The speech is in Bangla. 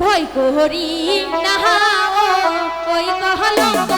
ভয় কোহরি নাহা ও ওই কহলঙ্ক